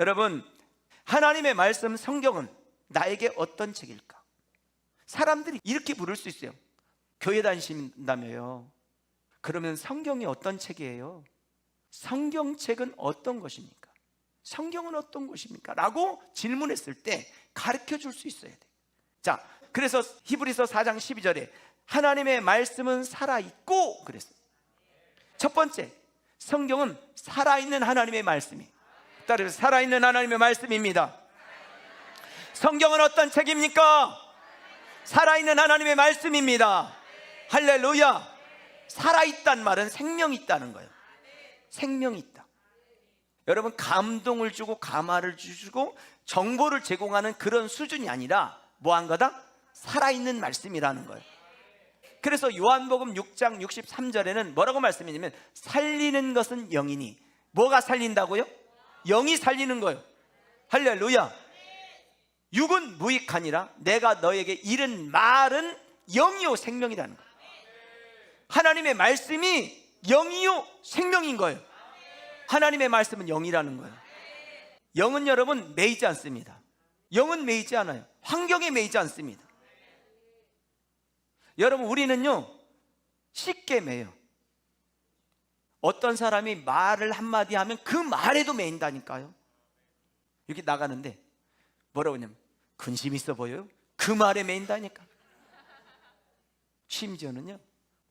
여러분, 하나님의 말씀 성경은 나에게 어떤 책일까? 사람들이 이렇게 물을 수 있어요. 교회 다니신다며요. 그러면 성경이 어떤 책이에요? 성경책은 어떤 것입니까? 성경은 어떤 것입니까? 라고 질문했을 때 가르쳐 줄 수 있어야 돼. 자, 그래서 히브리서 4장 12절에 하나님의 말씀은 살아있고 그랬어요. 첫 번째, 성경은 살아있는 하나님의 말씀이. 따라서 살아있는 하나님의 말씀입니다. 성경은 어떤 책입니까? 살아있는 하나님의 말씀입니다. 할렐루야. 살아있단 말은 생명이 있다는 거예요. 생명이 있다. 여러분, 감동을 주고 감화를 주고 정보를 제공하는 그런 수준이 아니라 뭐 한 거다? 살아있는 말씀이라는 거예요. 그래서 요한복음 6장 63절에는 뭐라고 말씀했냐면 살리는 것은 영이니 뭐가 살린다고요? 영이 살리는 거예요. 할렐루야. 육은 무익하니라 내가 너에게 이른 말은 영이요 생명이라는 거예요. 하나님의 말씀이 영이요 생명인 거예요. 하나님의 말씀은 영이라는 거예요. 영은 여러분 매이지 않습니다. 영은 매이지 않아요. 환경에 매이지 않습니다. 여러분 우리는요 쉽게 매요. 어떤 사람이 말을 한마디 하면 그 말에도 매인다니까요. 이렇게 나가는데 뭐라고 하냐면 근심 있어 보여요? 그 말에 매인다니까. 심지어는요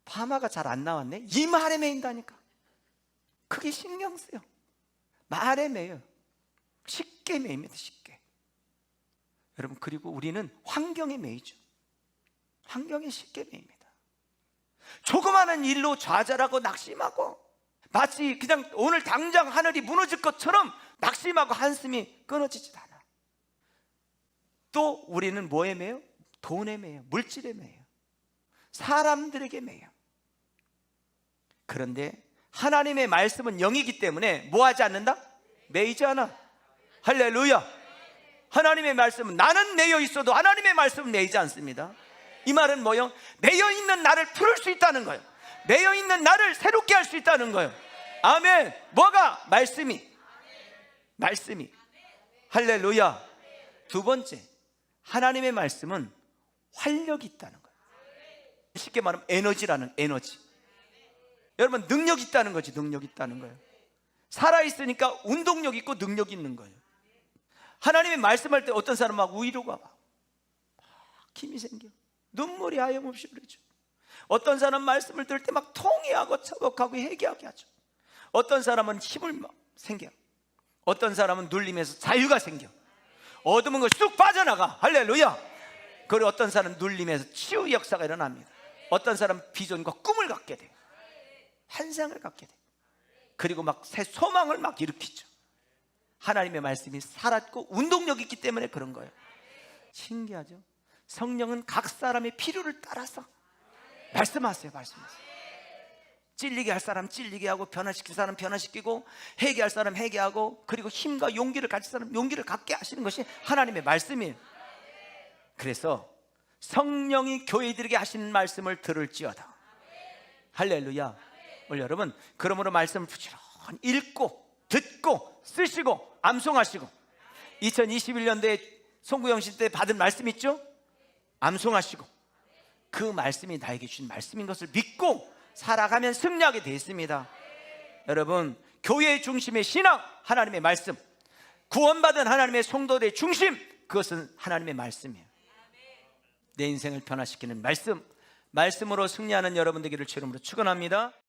파마가 잘 안 나왔네. 이 말에 매인다니까. 그게 신경 쓰여. 말에 매요. 쉽게 매입니다. 쉽게. 여러분 그리고 우리는 환경에 매이죠. 환경에 쉽게 매입니다. 조그마한 일로 좌절하고 낙심하고 마치 그냥 오늘 당장 하늘이 무너질 것처럼 낙심하고 한숨이 끊어지질 않아. 또 우리는 뭐에 매요? 돈에 매요. 물질에 매요. 사람들에게 매요. 그런데 하나님의 말씀은 영이기 때문에 뭐 하지 않는다? 매이지 않아. 할렐루야. 하나님의 말씀은 나는 매여 있어도 하나님의 말씀은 매이지 않습니다. 이 말은 뭐요? 매여 있는 나를 풀을 수 있다는 거예요. 매여 있는 나를 새롭게 할 수 있다는 거예요. 아멘. 뭐가 말씀이 말씀이 할렐루야. 두 번째 하나님의 말씀은 활력이 있다는 거예요. 쉽게 말하면 에너지라는 에너지. 여러분 능력 있다는 거지 능력 있다는 거예요. 살아 있으니까 운동력 있고 능력 있는 거예요. 하나님의 말씀할 때 어떤 사람 막 위로가 막 힘이 생겨. 눈물이 하염없이 흐르죠. 어떤 사람 말씀을 들을 때 막 통회하고 처곡하고 회개하게 하죠. 어떤 사람은 힘을 막 생겨. 어떤 사람은 눌림에서 자유가 생겨. 어둠은 걸쑥 빠져나가. 할렐루야. 그리고 어떤 사람은 눌림에서 치유 역사가 일어납니다. 어떤 사람은 비전과 꿈을 갖게 돼. 환상을 갖게 돼. 그리고 막 새 소망을 막 일으키죠. 하나님의 말씀이 살았고 운동력이 있기 때문에 그런 거예요. 신기하죠? 성령은 각 사람의 필요를 따라서 말씀하세요, 말씀하세요. 찔리게 할 사람 찔리게 하고 변화시킬 사람 변화시키고 회개할 사람 회개하고 그리고 힘과 용기를 가질 사람 용기를 갖게 하시는 것이 하나님의 말씀이에요. 그래서 성령이 교회들에게 하시는 말씀을 들을지어다. 할렐루야. 오늘 여러분 그러므로 말씀을 부지런히 읽고 듣고 쓰시고 암송하시고 2021년도에 송구영 씨때 받은 말씀 있죠? 암송하시고 그 말씀이 나에게 주신 말씀인 것을 믿고 살아가면 승리하게 되어 있습니다. 여러분 교회의 중심의 신앙 하나님의 말씀 구원받은 하나님의 성도들의 중심 그것은 하나님의 말씀이에요. 내 인생을 변화시키는 말씀 말씀으로 승리하는 여러분 되기를 주름으로 축원합니다.